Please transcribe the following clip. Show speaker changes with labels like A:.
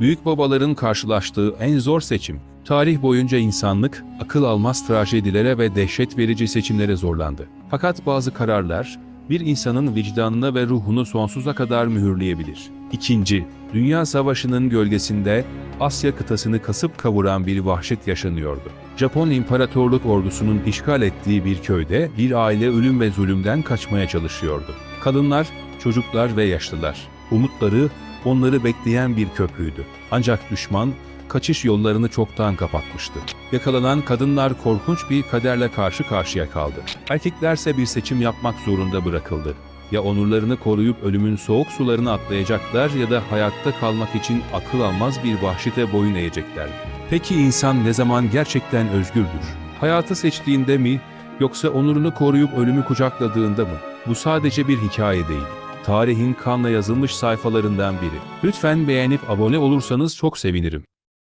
A: Büyük babaların karşılaştığı en zor seçim. Tarih boyunca insanlık akıl almaz trajedilere ve dehşet verici seçimlere zorlandı. Fakat bazı kararlar bir insanın vicdanını ve ruhunu sonsuza kadar mühürleyebilir. İkinci, Dünya Savaşı'nın gölgesinde Asya kıtasını kasıp kavuran bir vahşet yaşanıyordu. Japon İmparatorluk ordusunun işgal ettiği bir köyde bir aile ölüm ve zulümden kaçmaya çalışıyordu. Kadınlar, çocuklar ve yaşlılar. Umutları onları bekleyen bir köprüydü. Ancak düşman kaçış yollarını çoktan kapatmıştı. Yakalanan kadınlar korkunç bir kaderle karşı karşıya kaldı. Erkeklerse bir seçim yapmak zorunda bırakıldı. Ya onurlarını koruyup ölümün soğuk sularını atlayacaklar ya da hayatta kalmak için akıl almaz bir vahşete boyun eğeceklerdi. Peki insan ne zaman gerçekten özgürdür? Hayatı seçtiğinde mi yoksa onurunu koruyup ölümü kucakladığında mı? Bu sadece bir hikaye değil. Tarihin kanla yazılmış sayfalarından biri. Lütfen beğenip abone olursanız çok sevinirim.